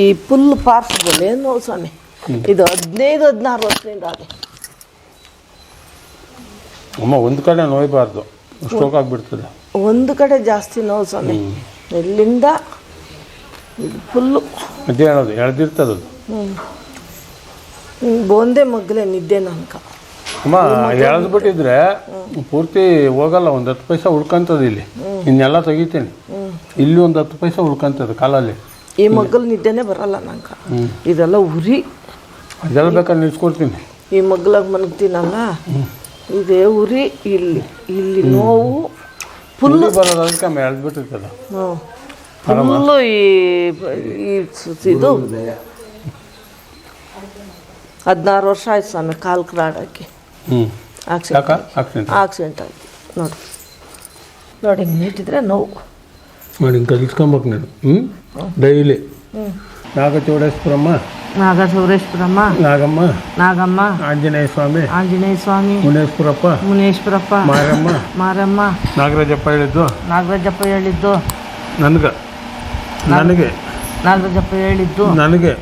ಈ ಫುಲ್ ಏನು ನೋವು ಸ್ವಾಮಿ ಇದು ಹದಿನೈದು ಹದಿನಾರು ವರ್ಷದಿಂದ ಅದೇ ಅಮ್ಮ ಒಂದು ಕಡೆ ನೋಯ್ಬಾರ್ದು. ಸ್ಟ್ರೋಕ್ ಆಗಿಬಿಡ್ತದೆ. ಒಂದು ಕಡೆ ಜಾಸ್ತಿ ನೋವು ಸ್ವಾಮಿ. ಎಲ್ಲಿಂದ ಇದು ಫುಲ್ಲು. ಅದೇ ಹೇಳೋದು ಎಳ್ದಿರ್ತದೆ ಅದು. ಒಂದೇ ಮಗ್ಲೆ ನಿದ್ದೆ ನನ್ಕ. ಅಮ್ಮ ಎಳೆದ್ಬಿಟ್ಟಿದ್ರೆ ಪೂರ್ತಿ ಹೋಗಲ್ಲ ಒಂದು ಹತ್ತು ಪೈಸೆ ಉಳ್ಕೊಂತದೆ ಇಲ್ಲಿ. ಇನ್ನೆಲ್ಲ ತೆಗಿತೀನಿ. ಇಲ್ಲಿ ಒಂದು ಹತ್ತು ಪೈಸೆ ಉಳ್ಕೊಂತದೆ ಕಾಲಲ್ಲಿ. ಈ ಮಗ್ಗಲ್ ನಿದ್ದೆನೇ ಬರಲ್ಲ ನಂಗೆ. ಇದೆಲ್ಲ ಉರಿ. ಅದೆಲ್ಲ ಬೇಕಾದ್ರೆ ನಿಲ್ಸ್ಕೊಡ್ತೀನಿ. ಈ ಮಗ್ಲಾಗ ಮಲಗ್ತೀನಲ್ಲ? ಇದೇ ಉರಿ ಇಲ್ಲಿ ಇಲ್ಲಿ ನೋವು ಫುಲ್ ಬರೋದು ಅದಕ್ಕೆ ಫುಲ್ಲು ಈ ಇದು. ಹದಿನಾರು ವರ್ಷ ಆಯ್ತು ಸ್ವಾಮಿ ಕಾಲು ಕ್ರಾಡಕ್ಕೆ ಹ್ಞೂ ಆಕ್ಸಿಡೆಂಟ್ ಆಕ್ಸಿಡೆಂಟ್ ಆಗಿ ಆಯ್ತು. ನೋಡಿ ನೋಡಿ ಹಿಂಗೆ ನೀಟಿದ್ರೆ ನೋವು. ಮಾಡಿ ಕಲ್ಸ್ಕೊಂಬಕ್ ನೀನು ಹ್ಞೂ ಡೈಲಿ. ನಾಗಚೌಡೇಶ್ವರಮ್ಮ. ನಾಗ ಸೌರೇಶ್ವರಮ್ಮ ನಾಗಮ್ಮ. ನಾಗಮ್ಮ. ಆಂಜನೇಯ ಸ್ವಾಮಿ ಆಂಜನೇಯ ಸ್ವಾಮಿ ಮುನೇಶ್ವರಪ್ಪ. ಮುನೇಶ್ವರಪ್ಪ. ಮಾರಮ್ಮ. ಮಾರಮ್ಮ. ನಾಗರಾಜಪ್ಪ ಹೇಳಿದ್ದು. ನಾಗರಾಜಪ್ಪ ಹೇಳಿದ್ದು. ನನಗೆ. ನನಗೆ. ನಾಗರಾಜಪ್ಪ ಹೇಳಿದ್ದು. ನನಗೆ.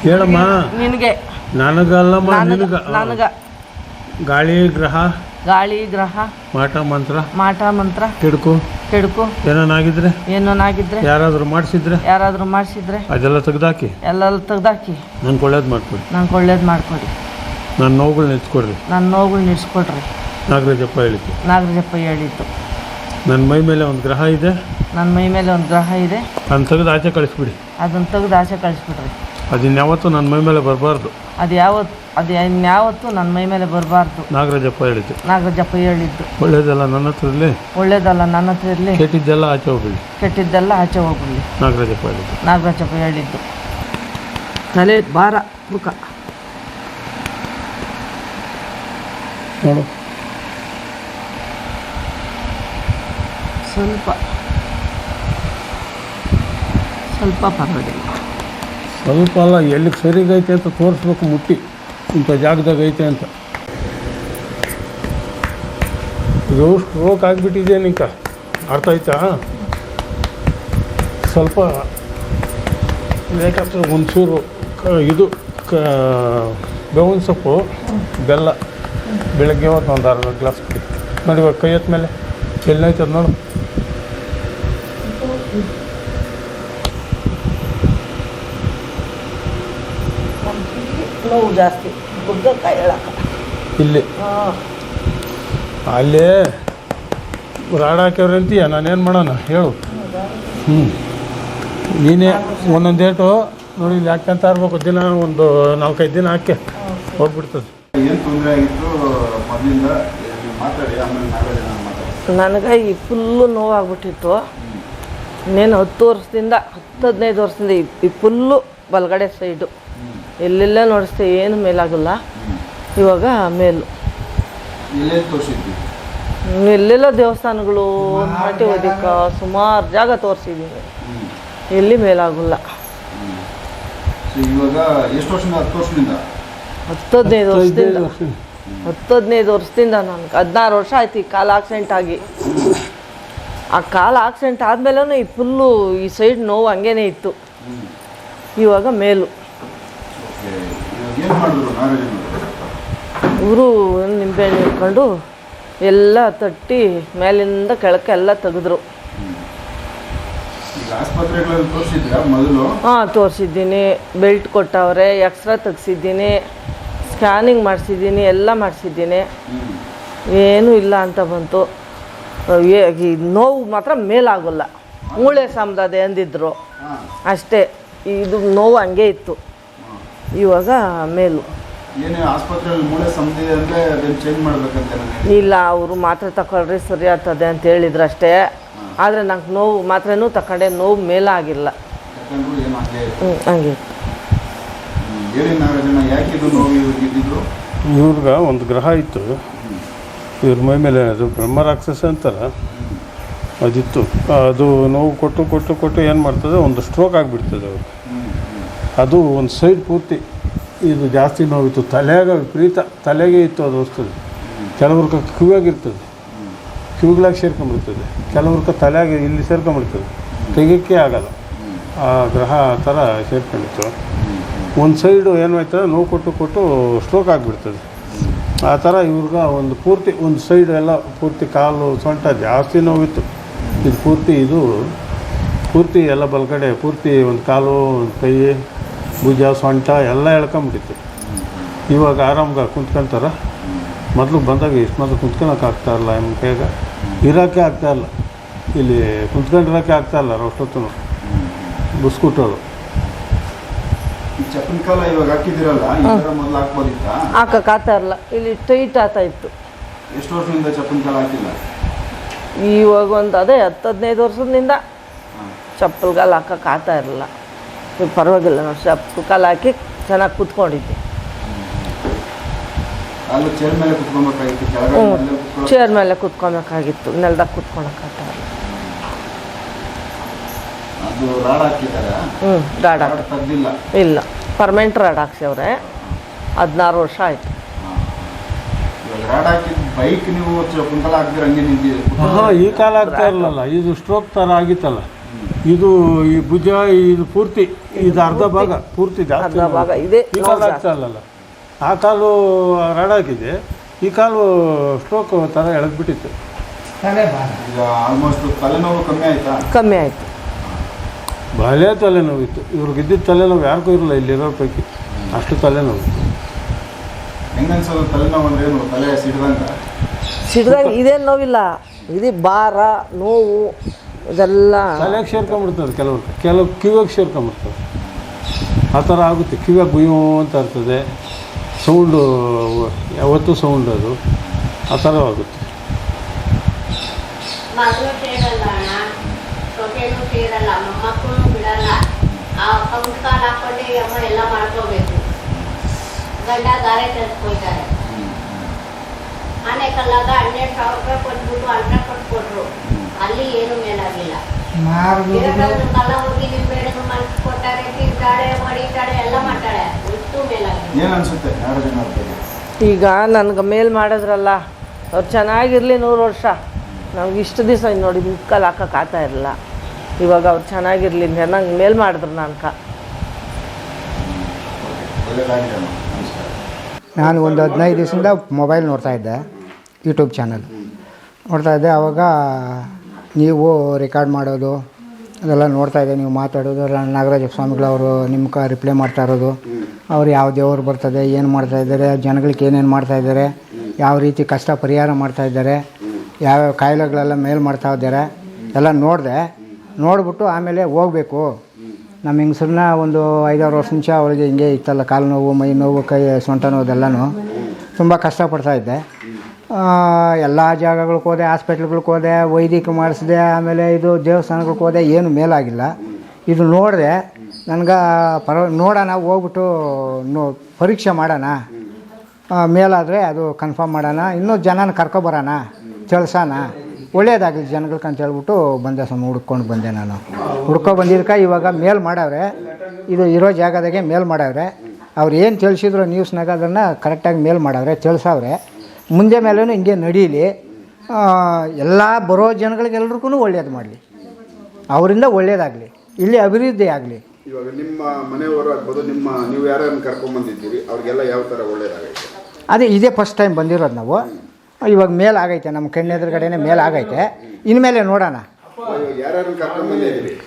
ಹೇಳಮ್ಮ. ನಿನಗೆ. ನನಗಲ್ಲಮ್ಮ ನಿನಗ. ನನಗ. ಗಾಳಿ ಗ್ರಹ ಗಾಳಿ ಗ್ರಹ. ಮಾಟ ಮಂತ್ರ. ಮಾಟ ಮಂತ್ರ. ಹಿಡ್ಕು ಕೆಡ್ಕು. ಏನಾಗಿದ್ರೆ ಏನಾಗಿದ್ರೆ ಯಾರಾದರೂ ಮಾಡಿಸಿದ್ರೆ? ಯಾರಾದರೂ ಮಾಡಿಸಿದ್ರೆ? ಅದೆಲ್ಲ ತೆಗ್ದಾಕಿ. ಎಲ್ಲ ತೆಗ್ದಾಕಿ. ನನ್ಗೆ ಒಳ್ಳೇದು ಮಾಡ್ಕೊಡಿ. ನಂಗೆ ಒಳ್ಳೇದು ಮಾಡ್ಕೊಡಿ. ನನ್ನ ನೋವುಗಳು ನಿಲ್ಸ್ಕೊಡ್ರಿ. ನನ್ನ ನೋವುಗಳು ನಿಲ್ಸ್ಕೊಡ್ರಿ. ನಾಗರಾಜಪ್ಪ ಹೇಳಿತ್ತು ನಾಗರಾಜಪ್ಪ ಹೇಳಿತ್ತು ನನ್ನ ಮೈ ಮೇಲೆ ಒಂದು ಗ್ರಹ ಇದೆ. ನನ್ನ ಮೈ ಮೇಲೆ ಒಂದು ಗ್ರಹ ಇದೆ. ಅದನ್ನ ತೆಗೆದು ಆಚೆ ಕಳಿಸ್ಬಿಡಿ. ಅದನ್ನ ತೆಗೆದು ಆಚೆ ಕಳಿಸ್ಬಿಡ್ರಿ. ಅದನ್ಯಾವತ್ತೂ ನನ್ನ ಮೈ ಮೇಲೆ ಬರಬಾರ್ದು. ಅದು ಯಾವತ್ತು ಅದು ಇನ್ಯಾವತ್ತು ನನ್ನ ಮೈ ಮೇಲೆ ಬರಬಾರ್ದು. ನಾಗರಾಜಪ್ಪ ಹೇಳಿದ್ದು. ನಾಗರಾಜಪ್ಪ ಹೇಳಿದ್ದು. ಒಳ್ಳೇದಲ್ಲ ನನ್ನ ಹತ್ರ ಇರಲಿ. ಒಳ್ಳೇದಲ್ಲ ನನ್ನ ಹತ್ರ ಇರಲಿ. ಕೆಟ್ಟಿದ್ದೆಲ್ಲ ಆಚೆ ಹೋಗ್ಬಿಡಿ. ಕೆಟ್ಟಿದ್ದೆಲ್ಲ ಆಚೆ ಹೋಗ್ಬಿಡಿ. ನಾಗರಾಜಪ್ಪ ಹೇಳಿದ್ದು. ನಾಗರಾಜಪ್ಪ ಹೇಳಿದ್ದು. ತಲೆ ಭಾರ ಮುಖ. ನೋಡು. ಸ್ವಲ್ಪ. ಸ್ವಲ್ಪ ಪರವಾಗಿಲ್ಲ. ಸ್ವಲ್ಪ ಅಲ್ಲ ಎಲ್ಲಿಗೆ ಸರಿಗೈತೆ ಅಂತ ತೋರಿಸ್ಬೇಕು ಮುಟ್ಟಿ. ಇಂಥ ಜಾಗದಾಗ ಐತೆ ಅಂತ. ಇದು ಸ್ಟ್ರೋಕ್ ಆಗಿಬಿಟ್ಟಿದೆ ನಿಂಕ. ಅರ್ಥ ಆಯ್ತಾ? ಸ್ವಲ್ಪ ಬೇಕಾದ್ರೆ ಒಂಚೂರು. ಕ ಇದು ಕ ಬೇವಿನ ಸೊಪ್ಪು, ಬೆಲ್ಲ. ಬೆಳಗ್ಗೆ ಹೊತ್ತು ಒಂದು ಅರ್ಧ ಗ್ಲಾಸ್ ಕುಡಿ. ನೋಡಿ ಇವಾಗ ಕೈ ಮೇಲೆ ಎಲ್ಲೈತದ ನೋಡು. ನೋವು ಜಾಸ್ತಿ. ಹೇಳಕ್ಕ. ಇಲ್ಲಿ. ಹಾಂ. ಅಲ್ಲೇ ರಾಡ್ ಹಾಕ್ಯವ್ರೆ ಅಂತೀಯ ನಾನೇನು ಮಾಡೋಣ? ಹೇಳು. ಹ್ಞೂ ನೀನೇ ಒಂದೊಂದು ಡೇಟು ನೋಡಿ ಇಲ್ಲಿ ಹಾಕ್ಯಂತ ಇರ್ಬೇಕು ದಿನ ಒಂದು ನಾಲ್ಕೈದು ದಿನ ಹಾಕಿ ಹೋಗ್ಬಿಡ್ತದೆ. ಏನು ತೊಂದರೆ ಆಗಿತ್ತು? ಮೊದಲಿಂದ ಮಾತಾಡಿ ಆಮೇಲೆ ನಾವೇ ಜನ ಮಾತಾಡ್ತೀವಿ ನನಗೆ ಈ ಫುಲ್ಲು ನೋವಾಗ್ಬಿಟ್ಟಿತ್ತು. ಇನ್ನೇನು ಹತ್ತು ವರ್ಷದಿಂದ ಹತ್ತು ಹದಿನೈದು ವರ್ಷದಿಂದ ಈ- ಈ ಫುಲ್ಲು ಬಲಗಡೆ ಸೈಡು. ಎಲ್ಲೆಲ್ಲ ನೋಡಿಸ್ತೆ ಏನು ಮೇಲಾಗಲ್ಲ. ಇವಾಗ ಮೇಲು. ಎಲ್ಲೆಲ್ಲ ದೇವಸ್ಥಾನಗಳು ನಾಟಿ ಓದಿಕ ಸುಮಾರು ಜಾಗ ತೋರಿಸಿದ್ದೀನಿ ಎಲ್ಲಿ ಮೇಲಾಗಲ್ಲ. ಹತ್ತದ್ನೈದು ವರ್ಷದಿಂದ ಹತ್ತು ವರ್ಷದಿಂದ? ಹತ್ತು ಹದಿನೈದು ವರ್ಷದಿಂದ. ಹತ್ತು ಹದಿನೈದು ವರ್ಷದಿಂದ ನನಗೆ ಹದಿನಾರು ವರ್ಷ ಆಯ್ತು ಈ ಕಾಲು ಆಕ್ಸಿಡೆಂಟ್ ಆಗಿ. ಆ ಕಾಲು ಆಕ್ಸಿಡೆಂಟ್ ಆದಮೇಲೂ ಈ ಫುಲ್ಲು ಈ ಸೈಡ್ ನೋವು ಹಂಗೇನೆ ಇತ್ತು. ಇವಾಗ ಮೇಲು. ಇವರು ನಿಂಬೆಹಣ್ಣು ಇಟ್ಕೊಂಡು ಎಲ್ಲ ತಟ್ಟಿ ಮೇಲಿಂದ ಕೆಳಕ್ಕೆ ಎಲ್ಲ ತೆಗೆದ್ರು. ಹಾಂ ತೋರಿಸಿದ್ದೀನಿ. ಬೆಲ್ಟ್ ಕೊಟ್ಟವ್ರೆ ಎಕ್ಸ್ರಾ ತೆಗ್ಸಿದ್ದೀನಿ ಸ್ಕ್ಯಾನಿಂಗ್ ಮಾಡಿಸಿದ್ದೀನಿ ಎಲ್ಲ ಮಾಡಿಸಿದ್ದೀನಿ. ಏನೂ ಇಲ್ಲ ಅಂತ ಬಂತು. ನೋವು ಮಾತ್ರ ಮೇಲಾಗಲ್ಲ. ಮೂಳೆ ಸಂಬಧದೆ ಅಂದಿದ್ರು. ಅಷ್ಟೇ. ಇದು ನೋವು ಹಂಗೆ ಇತ್ತು. ಇವಾಗ ಮೇಲು. ಇಲ್ಲ ಅವರು ಮಾತ್ರೆ ತಕೊಳ್ರಿ ಸರಿ ಆಗ್ತದೆ ಅಂತ ಹೇಳಿದ್ರು ಅಷ್ಟೇ ಆದರೆ ನಂಗೆ ನೋವು ಮಾತ್ರೆನೂ ತಕೊಂಡೆ ನೋವು ಮೇಲಾಗಿಲ್ಲ. ಹ್ಞೂ ಹಂಗೆ? ಇವ್ರಿಗೆ ಒಂದು ಗ್ರಹ ಇತ್ತು. ಇವ್ರ ಮೈ ಮೇಲೆ ಅದು ಬ್ರಹ್ಮ ರಾಕ್ಷಸ ಅಂತಾರೆ. ಅದಿತ್ತು. ಅದು ನೋವು ಕೊಟ್ಟು ಕೊಟ್ಟು ಕೊಟ್ಟು ಏನು ಮಾಡ್ತದೆ ಒಂದು ಸ್ಟ್ರೋಕ್ ಆಗಿಬಿಡ್ತದೆ ಅವ್ರು ಅದು ಒಂದು ಸೈಡ್ ಪೂರ್ತಿ ಇದು ಜಾಸ್ತಿ ನೋವಿತ್ತು. ತಲೆಯಾಗ ವಿಪರೀತ, ತಲೆಗೆ ಇತ್ತು ಅದು ವಸ್ತುದು. ಕೆಲವ್ರಿಗೆ ಕಿವಿಯಾಗಿರ್ತದೆ. ಕಿವಿಗಳಾಗ ಸೇರ್ಕೊಂಡ್ಬಿಡ್ತದೆ. ಕೆಲವ್ರಿಗೆ ತಲೆಯಾಗಿ ಇಲ್ಲಿ ಸೇರ್ಕೊಂಡ್ಬಿಡ್ತದೆ. ತೆಗಿಯೋಕ್ಕೆ ಆಗಲ್ಲ. ಆ ಗ್ರಹ ಆ ಥರ ಸೇರ್ಕೊಂಡಿತ್ತು. ಒಂದು ಸೈಡು ಏನಾಯ್ತದೆ ನೋವು ಕೊಟ್ಟು ಕೊಟ್ಟು ಸ್ಟ್ರೋಕ್ ಆಗಿಬಿಡ್ತದೆ. ಆ ಥರ ಇವ್ರಿಗೆ ಒಂದು ಪೂರ್ತಿ, ಒಂದು ಸೈಡ್ ಎಲ್ಲ ಪೂರ್ತಿ ಕಾಲು, ಸೊಂಟ ಜಾಸ್ತಿ ನೋವಿತ್ತು. ಇದು ಪೂರ್ತಿ ಇದು ಪೂರ್ತಿ ಎಲ್ಲ ಬಲಗಡೆ, ಪೂರ್ತಿ ಒಂದು ಕಾಲು, ಒಂದು ಕೈ ಭುಜ ಸೊಂಟ ಎಲ್ಲ ಎಳ್ಕೊಂಬಿಟ್ಟಿತ್ತು. ಇವಾಗ ಆರಾಮ್ಗೆ ಕುಂತ್ಕೊಂತಾರ? ಮೊದಲು ಬಂದಾಗ ಇಷ್ಟು ಮೊದಲು ಕುಂತ್ಕೊಳಕ್ಕೆ ಆಗ್ತಾ ಇಲ್ಲ ನಿಮ್ಮ ಕೈಗ ಇರೋಕ್ಕೆ ಆಗ್ತಾ ಇಲ್ಲ. ಇಲ್ಲಿ ಕುಂತ್ಕೊಂಡಿರೋಕ್ಕೆ ಆಗ್ತಾ ಇಲ್ಲ ಅಷ್ಟೊತ್ತು ಬುಸ್ಕುಟ್ಟೋದು ಹಾಕ್ಬೋದಿತ್ತಾ? ಹಾಕಕ್ಕಾಗ್ತಾ ಇರಲ್ಲ ಇಲ್ಲಿ. ಟೈಟ್ ಆಗ್ತಾ ಇತ್ತು. ಎಷ್ಟು ವರ್ಷದಿಂದ ಚಪ್ಪನ ಕಾಲ ಹಾಕಿಲ್ಲ? ಇವಾಗ ಒಂದು ಅದೇ ಹತ್ತು ಹದಿನೈದು ವರ್ಷದಿಂದ ಚಪ್ಪಲ್ ಚಪ್ಪಲ್ಗಾಲ ಹಾಕಕ್ಕೆ ಆಗ್ತಾ ಇರಲಿಲ್ಲ ಪರವಾಗಿಲ್ಲ. ನಾವು ಚಪ್ಪಲ್ ಕಾಲು ಹಾಕಿ ಚೆನ್ನಾಗಿ ಕೂತ್ಕೊಂಡಿದ್ದೆ. ಅಲ್ಲಿ ಚೇರ್ ಮೇಲೆ ಕುತ್ಕೊಬೇಕಾಗಿತ್ತು. ಕೆಳಗಡೆ ಹ್ಞೂ ಚೇರ್ ಮೇಲೆ ಕೂತ್ಕೊಬೇಕಾಗಿತ್ತು. ನೆಲದಾಗ ಹಾಕಿದ್ದಾರೆ? ಹ್ಞೂ ರಾಡ್ ಇಲ್ಲ. ಪರ್ಮನೆಂಟ್ ರಾಡ್ ಹಾಕ್ಸವ್ರೆ. ಹದಿನಾರು ವರ್ಷ ಆಯಿತು. ಇವಾಗ ರಾಡ್ ಹಾಕಿದ ಬೈಕ್ ನೀವು ಈ ಕಾಲ ಆಗ್ತಾ ಇರಲಿಲ್ಲ. ಇದು ಸ್ಟ್ರೋಕ್ ಥರ ಆಗಿತ್ತಲ್ಲ. ಇದು ಈ ಭುಜ ಇದು ಪೂರ್ತಿ ಇದು ಅರ್ಧ ಭಾಗ ಪೂರ್ತಿ ಜಾಸ್ತಿ ಅರ್ಧ ಭಾಗ ಇದೆ ಈ ಕಾಲು ಆಗ್ತಾ ಇಲ್ಲಲ್ಲ ಆ ಕಾಲು ರಾಡಾಗಿದೆ ಈ ಕಾಲು ಸ್ಟ್ರೋಕ್ ಥರ ಎಳೆದ್ಬಿಟ್ಟಿತ್ತು. ಈಗ ಆಲ್ಮೋಸ್ಟ್ ತಲೆನೋವು ಕಮ್ಮಿ ಆಯ್ತಾ? ಕಮ್ಮಿ ಆಯಿತು. ಭಲೇ ತಲೆನೋವಿತ್ತು ಇವ್ರಿಗೆ ಇದ್ದಿದ್ದ ತಲೆನೋವು ಯಾರಿಗೂ ಇರಲ್ಲ ಇಲ್ಲಿರೋ ಪೈಕಿ. ಅಷ್ಟು ತಲೆನೋವು. ಹೆಂಗ ಅನ್ಸೋದು ತಲೆನೋವು ಅಂದ್ರೆ ಏನು? ತಲೆ ಸಿಡ್ದಂಗ? ಸಿಡ್ದಾಗ ಇದೇನು ನೋವಿಲ್ಲ. ಇದು ಭಾರ ನೋವು ಇದೆಲ್ಲ ತಲೆಗೆ ಸೇರ್ಕೊಂಬಿಡ್ತದೆ ಕೆಲವ್ರು. ಕೆಲವು ಕಿವಿಯಾಗಿ ಸೇರ್ಕೊಂಬಿಡ್ತದೆ ಆ ಥರ ಆಗುತ್ತೆ. ಕಿವಿಯಾಗಿ ಗುಯ್ಯೋ ಅಂತ ಇರ್ತದೆ. ಸೌಂಡು ಯಾವತ್ತೂ ಸೌಂಡ್ ಅದು. ಆ ಥರ ಆಗುತ್ತೆ. ಗಂಡ ಗಾರೆ ಆನೆಕಲ್ಲಾಗ ಹನ್ನೆರಡು ಸಾವಿರ ರೂಪಾಯಿ ಕೊಟ್ಬಿಟ್ಟು ಅಂಟ ಕೊಟ್ಕೊಟ್ರು. ಅಲ್ಲಿ ಏನು ಮೇಲಾಗಿಲ್ಲ ಇರಕಲ್ಲು ಕಲ್ಲ ಹೋಗಿ ನಿಂಬೆಹಣ್ಣು ಮನ್ಸ್ ಕೊಟ್ಟಾರೆ ತಿಂತಾಳೆ ಮಡಿತಾಳೆ ಎಲ್ಲ ಮಾಡ್ತಾಳೆ. ಇಷ್ಟು ಮೇಲಾಗಿಲ್ಲ ಏನ್ ಅನ್ಸುತ್ತೆ? ಎರಡು ಜನ ಈಗ ನನ್ಗೆ ಮೇಲ್ ಮಾಡಿದ್ರಲ್ಲ ಅವ್ರು ಚೆನ್ನಾಗಿರಲಿ ನೂರು ವರ್ಷ. ನಮ್ಗೆ ಇಷ್ಟು ದಿವಸ ನೋಡಿ ಮುಕ್ಕಲ್ಲಿ ಹಾಕಕ್ಕೆ ಆಗ್ತಾ ಇರಲಿಲ್ಲ. ಇವಾಗ ಅವ್ರು ಚೆನ್ನಾಗಿರಲಿ ನಂಗೆ ಮೇಲ್ ಮಾಡಿದ್ರು ನನ್ಕ. ನಾನು ಒಂದು ಹದಿನೈದು ದಿವಸದಿಂದ ಮೊಬೈಲ್ ನೋಡ್ತಾ ಇದ್ದೆ ಯೂಟ್ಯೂಬ್ ಚಾನಲ್ ನೋಡ್ತಾ ಇದ್ದೆ ಆವಾಗ ನೀವು ರೆಕಾರ್ಡ್ ಮಾಡೋದು, ಅದೆಲ್ಲ ನೋಡ್ತಾ ಇದ್ದೆ, ನೀವು ಮಾತಾಡೋದು ನಾಗರಾಜ ಸ್ವಾಮಿಗಳವರು ನಿಮ್ಮ ಕ ರಿಪ್ಲೈ ಮಾಡ್ತಾ ಇರೋದು. ಅವ್ರು ಯಾವ ದೇವರು ಬರ್ತದೆ, ಏನು ಮಾಡ್ತಾ ಇದ್ದಾರೆ, ಜನಗಳಿಗೆ ಏನೇನು ಮಾಡ್ತಾ ಇದ್ದಾರೆ, ಯಾವ ರೀತಿ ಕಷ್ಟ ಪರಿಹಾರ ಮಾಡ್ತಾ ಇದ್ದಾರೆ ಯಾವ್ಯಾವ ಕಾಯಿಲೆಗಳೆಲ್ಲ ಮೇಲ್ ಮಾಡ್ತಾ ಇದ್ದಾರೆ, ಎಲ್ಲ ನೋಡಿದೆ. ನೋಡ್ಬಿಟ್ಟು ಆಮೇಲೆ ಹೋಗಬೇಕು. ನಮ್ಮ ಹೆಂಗಸರನ್ನ ಒಂದು ಐದಾರು ವರ್ಷ ಮುಂಚೆ ಅವಳಿಗೆ ಹಿಂಗೆ ಇತ್ತಲ್ಲ, ಕಾಲು ನೋವು, ಮೈ ನೋವು, ಕೈ ಸೊಂಟ ನೋವು ಅದೆಲ್ಲನೂ. ತುಂಬ ಕಷ್ಟಪಡ್ತಾ ಇದ್ದೆ. ಎಲ್ಲ ಜಾಗಗಳಿಗೆ ಹೋದೆ ಹಾಸ್ಪಿಟ್ಲ್ಗಳಿಗೆ ಹೋದೆ ವೈದ್ಯಕೀಯ ಮಾಡಿಸಿದೆ, ಆಮೇಲೆ ಇದು ದೇವಸ್ಥಾನಗಳಿಗೆ ಹೋದೆ, ಏನು ಮೇಲಾಗಿಲ್ಲ. ಇದು ನೋಡಿದೆ, ನನಗೆ, ಪರ, ನೋಡೋಣ, ಹೋಗ್ಬಿಟ್ಟು ನೋ, ಪರೀಕ್ಷೆ ಮಾಡೋಣ. ಮೇಲಾದರೆ ಅದು ಕನ್ಫರ್ಮ್ ಮಾಡೋಣ. ಇನ್ನೂ ಜನನ ಕರ್ಕೊಬರೋಣ ತಿಳ್ಸೋಣ. ಒಳ್ಳೇದಾಗಲಿ ಜನಗಳಿಗೆ ಅಂತ ಹೇಳ್ಬಿಟ್ಟು ಬಂದೆ ಸ್ವಲ್ಪ ಹುಡ್ಕೊಂಡು ಬಂದೆ ನಾನು. ಹುಡ್ಕೊ ಬಂದಿದ್ದಕ್ಕೆ ಇವಾಗ ಮೇಲ್ ಮಾಡವ್ರೆ. ಇದು ಇರೋ ಜಾಗದಾಗೆ ಮೇಲ್ ಮಾಡವ್ರೆ. ಅವ್ರು ಏನು ತಿಳಿಸಿದ್ರು ನ್ಯೂಸ್ನಾಗ ಅದನ್ನು ಕರೆಕ್ಟಾಗಿ ಮೇಲ್ ಮಾಡವ್ರೆ, ತಿಳಿಸವ್ರೆ. ಮುಂದೆ ಮೇಲೂ ಹಿಂಗೆ ನಡೀಲಿ. ಎಲ್ಲ ಬರೋ ಜನಗಳಿಗೆಲ್ರಿಗೂ ಒಳ್ಳೇದು ಮಾಡಲಿ. ಅವರಿಂದ ಒಳ್ಳೇದಾಗಲಿ. ಇಲ್ಲಿ ಅಭಿವೃದ್ಧಿ ಆಗಲಿ. ಇವಾಗ ನಿಮ್ಮ ಮನೆಯವರು ಆಗ್ಬೋದು ನಿಮ್ಮ ನೀವು ಯಾರನ್ನು ಅವ್ರಿಗೆಲ್ಲ ಯಾವ ತರ ಒಳ್ಳೇದಾಗೈತೆ? ಅದೇ ಇದೇ ಫಸ್ಟ್ ಟೈಮ್ ಬಂದಿರೋದು ನಾವು. ಇವಾಗ ಮೇಲಾಗೈತೆ ಆಗೈತೆ ನಮ್ಮ ಕಣ್ಣೆದುರುಗಡೆನೇ ಮೇಲೆ ಆಗೈತೆ. ಇನ್ಮೇಲೆ ನೋಡೋಣ.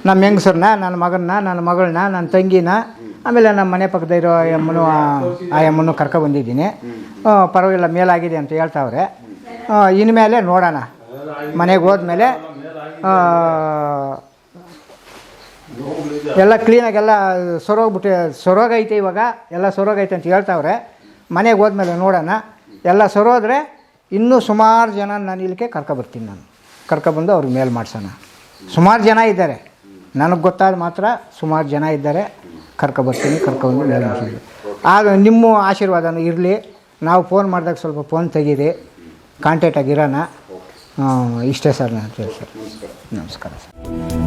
ನಮ್ಮ ಹೆಂಗಸರನ್ನ ನನ್ನ ಮಗನ್ನ ನನ್ನ ಮಗಳನ್ನ ನನ್ನ ತಂಗಿನ ಆಮೇಲೆ ನಮ್ಮ ಮನೆ ಪಕ್ಕದ ಇರೋ ಎಮ್ಮನು ಆ ಎಮ್ಮನ್ನು ಕರ್ಕೊಬಂದಿದ್ದೀನಿ ಪರವಾಗಿಲ್ಲ ಮೇಲಾಗಿದೆ ಅಂತ ಹೇಳ್ತಾವ್ರೆ. ಇನ್ಮೇಲೆ ನೋಡೋಣ. ಮನೆಗೆ ಹೋದ್ಮೇಲೆ ಎಲ್ಲ ಕ್ಲೀನಾಗೆಲ್ಲ ಸೊರೋಗ್ಬಿಟ್ಟು ಸೊರೋಗೈತೆ ಇವಾಗ ಎಲ್ಲ ಸೊರೋಗೈತೆ ಅಂತ ಹೇಳ್ತಾವ್ರೆ. ಮನೆಗೆ ಹೋದ್ಮೇಲೆ ನೋಡೋಣ. ಎಲ್ಲ ಸೊರೋದ್ರೆ ಇನ್ನೂ ಸುಮಾರು ಜನ ನಾನು ಇಲ್ಲಿಗೆ ಕರ್ಕೊಬರ್ತೀನಿ ನಾನು. ಕರ್ಕೊಬಂದು ಅವ್ರಿಗೆ ಮೇಲ್ ಮಾಡ್ಸೋಣ. ಸುಮಾರು ಜನ ಇದ್ದಾರೆ. ನನಗೆ ಗೊತ್ತಾದ ಮಾತ್ರ ಸುಮಾರು ಜನ ಇದ್ದಾರೆ. ಕರ್ಕೊಬರ್ತೀನಿ ಬರ್ತೀನಿ ಮೇಲ್ ಮಾಡ್ತೀನಿ ಆಗ ನಿಮ್ಮ ಆಶೀರ್ವಾದನೂ ಇರಲಿ. ನಾವು ಫೋನ್ ಮಾಡಿದಾಗ ಸ್ವಲ್ಪ ಫೋನ್ ತೆಗೀರಿ. ಕಾಂಟ್ಯಾಕ್ಟಾಗಿರೋಣ ಇಷ್ಟೇ ಸರ್ ನಾನು ಸರ್ ನಮಸ್ಕಾರ ಸರ್.